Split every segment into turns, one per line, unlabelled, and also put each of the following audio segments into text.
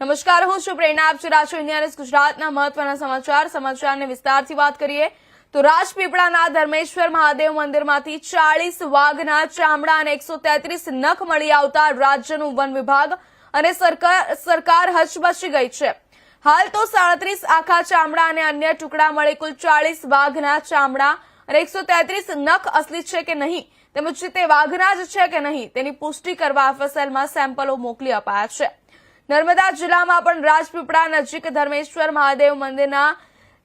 નમસ્કાર, હું છું પ્રેરણા. આપ છો ઇન્ડિયા ન્યૂઝ ગુજરાતના મહત્વના સમાચાર. સમાચારને વિસ્તારથી વાત કરીએ તો રાજપીપળાના ધર્મેશ્વર મહાદેવ મંદિરમાંથી ચાળીસ વાઘના ચામડા અને એકસો તેત્રીસ નખ મળી આવતા રાજ્યનું વન વિભાગ અને સરકાર હચમચી ગઈ છે. હાલ તો સાડત્રીસ આખા ચામડા અને અન્ય ટુકડા મળી કુલ ચાળીસ વાઘના ચામડા અને એકસો તેત્રીસ નખ અસલી છે કે નહીં? તેમજ તે વાઘના જ છે કે નહીં તેની પુષ્ટિ કરવા એફએસએલમાં સેમ્પલો મોકલી અપાયા છે. નર્મદા જિલ્લામાં પણ રાજપીપળા નજીક ધર્મેશ્વર મહાદેવ મંદિરના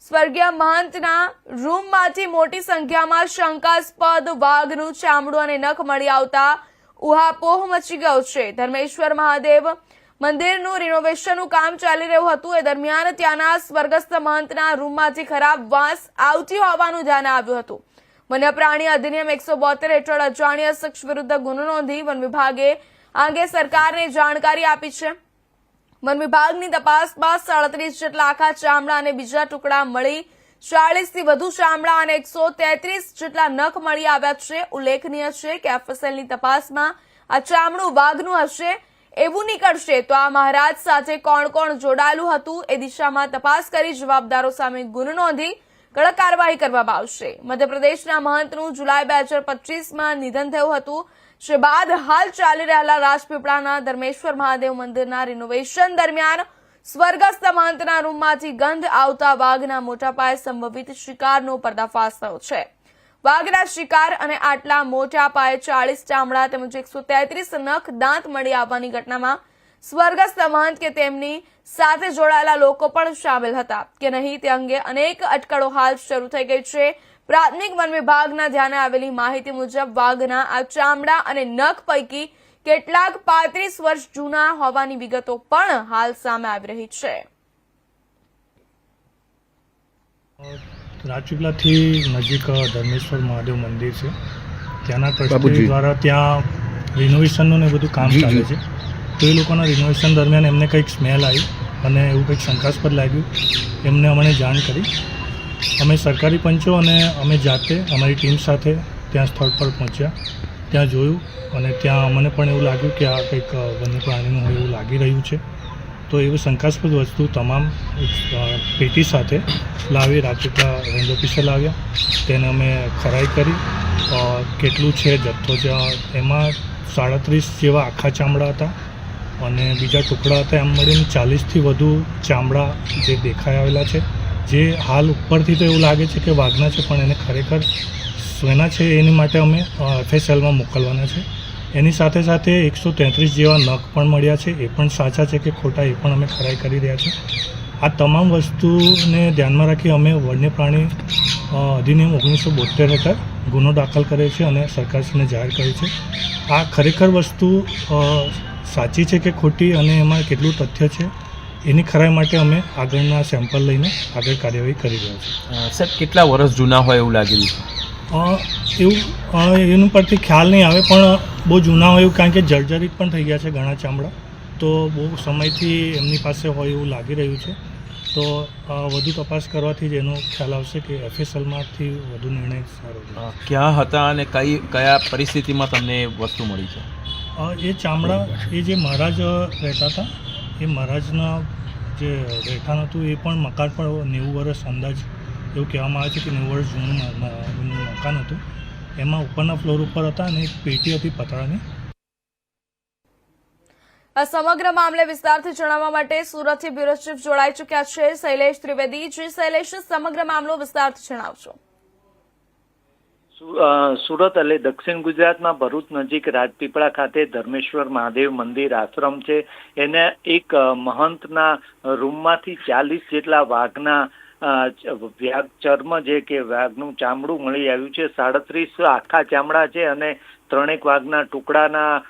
સ્વર્ગીય મહંતના રૂમમાંથી મોટી સંખ્યામાં શંકાસ્પદ વાઘનું ચામડું અને નખ મળી આવતા ઉહાપોહ મચી ગયો છે. ધર્મેશ્વર મહાદેવ મંદિરનું રિનોવેશનનું કામ ચાલી રહ્યું હતું. એ દરમિયાન ત્યાંના સ્વર્ગસ્થ મહંતના રૂમમાંથી ખરાબ વાસ આવતી હોવાનું ધ્યાન આવ્યું હતું. વન્ય અધિનિયમ એકસો બોતેર હેઠળ અજાણ્યા શખ્સ વિરુદ્ધ ગુનો નોંધી વન વિભાગે આ અંગે સરકારને જાણકારી આપી છે. વન વિભાગની તપાસમાં સાડત્રીસ જેટલા આખા ચામડા અને બીજા ટુકડા મળી. ચાલીસથી વધુ ચામડા અને એકસો તેત્રીસ જેટલા નખ મળી આવ્યા છે. ઉલ્લેખનીય છે કે એફએસએલની તપાસમાં આ ચામડું વાઘનું હશે, એવું નીકળશે. તો આ મહારાજ સાથે કોણ કોણ જોડાયેલું હતું એ દિશામાં તપાસ કરી જવાબદારો સામે ગુનો નોંધી કડક કાર્યવાહી કરવામાં આવશે. મધ્યપ્રદેશના મહંતનું જુલાઈ બે હજાર પચીસમાં નિધન થયું હતું. જે બાદ હાલ ચાલી રહેલા રાજપીપળાના ધર્મેશ્વર મહાદેવ મંદિરના રિનોવેશન દરમિયાન સ્વર્ગસ્થ મહંતના રૂમમાંથી ગંધ આવતા વાઘના મોટા પાયે સંભવિત શિકારનો પર્દાફાશ થયો છે. વાઘના શિકાર અને આટલા મોટા પાયે ચાળીસ ચામડા તેમજ એકસો તેત્રીસ નખ દાંત મળી આવવાની ઘટનામાં સ્વર્ગસ્થ મહંત કે તેમની સાથે જોડાયેલા લોકો પણ સામેલ હતા. કે નહીં તે અંગે અનેક અટકળો હાલ શરૂ થઈ ગઈ છે. પ્રાથમિક વન વિભાગના ધ્યાને આવેલી માહિતી મુજબ વાઘના આ ચામડા અને નખ પૈકી કેટલાક પાંત્રીસ વર્ષ જૂના હોવાની વિગતો પણ હાલ સામે આવી રહી છે.
રાજપીપલાથી નજીક ધર્મેશ્વર મહાદેવ મંદિર છે. ત્યાંના ટ્રસ્ટી દ્વારા ત્યાં રિનોવેશનનું ને બધું કામ ચાલે છે. તો લોકોના રિનોવેશન દરમિયાન એમને કંઈક સ્મેલ આવી અને એવું કંઈક શંકાસ્પદ લાગ્યું. એમને અમને જાણ કરી. અમે સરકારી પંચો અને અમે જાતે, અમારી ટીમ સાથે ત્યાં સ્થળ પર પહોંચ્યા. ત્યાં જોયું અને ત્યાં અમને પણ એવું લાગ્યું કે આ કંઈક વન્ય પ્રાણીનું હોય એવું લાગી રહ્યું છે. તો એવું શંકાસ્પદ વસ્તુ તમામ પેટી સાથે લાવી રાજપીપળા રેન્જ ઓફિસે લાવ્યા. તેને અમે ખરાઈ કરી. કેટલું છે જથ્થો છે એમાં સાડત્રીસ જેવા આખા ચામડા હતા. અને બીજા ટુકડા હતા એમ મળીને ચાલીસથી વધુ ચામડા જે દેખાઈ આવેલા છે, જે હાલ ઉપરથી તો એવું લાગે છે કે વાઘના છે, પણ એને ખરેખર શેના છે એની માટે અમે એફએસએલમાં મોકલવાના છે. એની સાથે સાથે એકસો તેત્રીસ જેવા નખ પણ મળ્યા છે, એ પણ સાચા છે કે ખોટા એ પણ અમે ખરાઈ કરી રહ્યા છે. આ તમામ વસ્તુને ધ્યાનમાં રાખી અમે વન્ય પ્રાણી અધિનિયમ ઓગણીસો બોતેર હેઠળ ગુનો દાખલ કર્યો છે અને સરકારશ્રીને જાહેર કરી છે. આ ખરેખર વસ્તુ સાચી છે કે ખોટી અને એમાં કેટલું તથ્ય છે એની ખરાઈ માટે અમે આગળના સેમ્પલ લઈને આગળ કાર્યવાહી કરી રહ્યા છીએ.
સર કેટલા વર્ષ જૂના હોય એવું લાગી રહ્યું છે
એવું એનું પરથી ખ્યાલ નહીં આવે પણ બહુ જૂના હોય એવું કારણ કે જર્જરિત પણ થઈ ગયા છે ઘણા ચામડા. તો બહુ સમયથી એમની પાસે હોય એવું લાગી રહ્યું છે. તો વધુ તપાસ કરવાથી જ એનો ખ્યાલ આવશે કે એફએસએલમાંથી વધુ નિર્ણય સારો
ક્યાં હતા અને કઈ કયા પરિસ્થિતિમાં તમને વસ્તુ મળી છે?
એ ચામડા, એ જે મહારાજ રહેતા હતા, એ મહારાજના જે રહેઠાણ હતું, એ પણ મકાન પણ નેવું વર્ષ અંદાજ એવું કહેવામાં આવે છે કે નેવું વર્ષ જૂનું મકાન હતું. એમાં ઉપરના ફ્લોર ઉપર હતા અને એક પેટી હતી પતરાની
આ સમગ્ર મામલે વિસ્તારથી જણાવવા માટે સુરતથી બ્યુરો ચીફ જોડાઈ ચૂક્યા છે. શૈલેષ ત્રિવેદી. જી શૈલેષ, સમગ્ર મામલો વિસ્તારથી જણાવશો
સુરત એટલે દક્ષિણ ગુજરાતમાં ભરૂચ નજીક રાજપીપળા ખાતે ધર્મેશ્વર મહાદેવ મંદિર આશ્રમ છે. એને એક મહંતના રૂમમાંથી ચાલીસ જેટલા વાઘના અ, ચર્મ જે કે વાઘનું ચામડું મળી આવ્યું છે. સાડત્રીસ આખા ચામડા છે અને ત્રણેક વાઘના ટુકડાના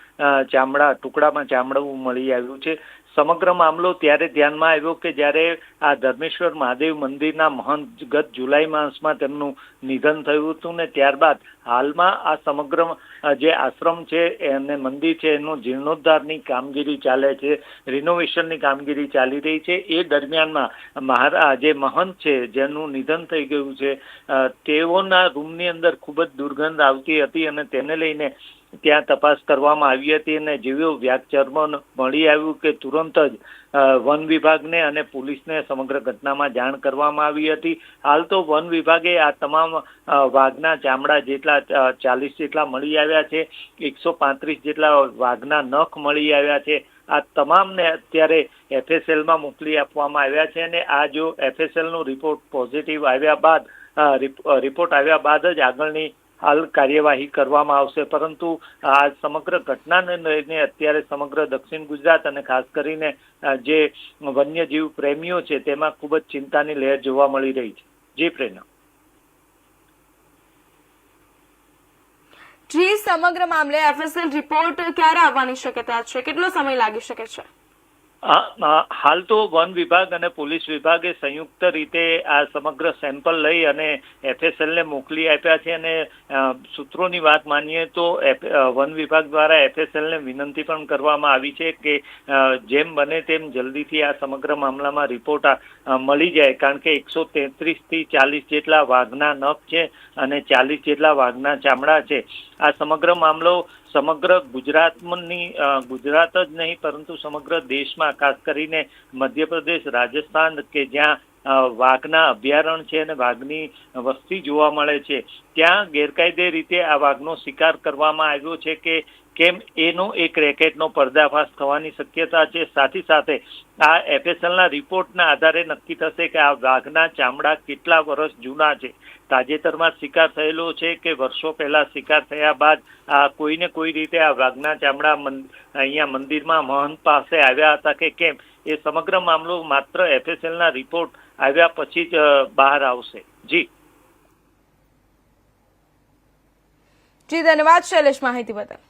ચામડા ટુકડામાં ચામડું મળી આવ્યું છે. સમગ્ર મામલો ત્યારે ધ્યાનમાં આવ્યો કે જ્યારે આ ધર્મેશ્વર મહાદેવ મંદિરના મહંત ગત જુલાઈ માસમાં તેમનું નિધન થયું હતું ને ત્યારબાદ હાલમાં આ સમગ્ર જે આશ્રમ છે અને મંદિર છે, એનો જીર્ણોદ્ધારની કામગીરી ચાલે છે રિનોવેશનની કામગીરી ચાલી રહી છે. એ દરમિયાનમાં મહારા, જે મહંત છે, જેનું નિધન થઈ ગયું છે તેઓના રૂમની અંદર ખૂબ જ દુર્ગંધ આવતી હતી અને તેને લઈને ત્યાં તપાસ કરવામાં આવી હતી અને જેવું વ્યાગચર્મ મળી આવ્યું કે તુરંત જ વન વિભાગને અને પોલીસને સમગ્ર ઘટનામાં જાણ કરવામાં આવી હતી. હાલ તો વન વિભાગે આ તમામ વાઘના ચામડા જેટલા ચાલીસ જેટલા મળી આવ્યા છે. એકસો પાંત્રીસ જેટલા વાઘના નખ મળી આવ્યા છે. આ તમામને અત્યારે એફએસએલમાં મોકલી આપવામાં આવ્યા છે અને આ જો એફએસએલનો રિપોર્ટ પોઝિટિવ આવ્યા બાદ રિપોર્ટ આવ્યા બાદ જ આગળની હાલ કાર્યવાહી કરવામાં આવશે. પરંતુ આ સમગ્ર ઘટનાને લઈને અત્યારે સમગ્ર દક્ષિણ ગુજરાત અને ખાસ કરીને જે વન્યજીવ પ્રેમીઓ છે, તેમાં ખૂબ જ ચિંતાની લહેર જોવા મળી રહી છે. જી પ્રેરણા.
જી, સમગ્ર મામલે એફએસએલ રિપોર્ટ ક્યારે આવવાની શક્યતા છે? કેટલો સમય લાગી શકે છે?
હાલ તો વન વિભાગ અને પોલીસ વિભાગે સંયુક્ત રીતે આ સમગ્ર સેમ્પલ લઈ અને એફએસએલને મોકલી આપ્યા છે અને સૂત્રોની વાત માનીએ તો વન વિભાગ દ્વારા એફએસએલને વિનંતી પણ કરવામાં આવી છે કે જેમ બને તેમ જલ્દીથી આ સમગ્ર મામલામાં રિપોર્ટ મળી જાય કારણ કે એકસો તેત્રીસથી ચાલીસ જેટલા વાઘના નખ છે અને ચાલીસ જેટલા વાઘના ચામડા છે. આ સમગ્ર મામલો સમગ્ર ગુજરાતની ગુજરાત જ નહીં, પરંતુ સમગ્ર દેશમાં, ખાસ કરીને મધ્યપ્રદેશ, રાજસ્થાન કે જ્યાં વાઘના અભયારણ્ય છે અને વાઘની વસ્તી જોવા મળે છે, ત્યાં ગેરકાયદે રીતે આ વાઘનો શિકાર કરવામાં આવ્યો છે કે કેમ એનો એક રેકેટનો પર્દાફાશ થવાની શક્યતા છે? સાથે સાથે આ એફએસએલના રિપોર્ટના આધારે નક્કી થશે કે આ વાઘના ચામડા કેટલા વર્ષ જૂના છે? તાજેતરમાં શિકાર થયેલો છે કે વર્ષો પહેલા શિકાર થયા બાદ આ કોઈને કોઈ રીતે આ વાઘના ચામડા અહીંયા મંદિરમાં મહંત પાસે આવ્યા હતા કે કેમ? એ સમગ્ર મામલો માત્ર એફએસએલના રિપોર્ટ આવ્યા પછી જ બહાર આવશે. જી.
જી, ધન્યવાદ શૈલેષ માહિતી બદલ.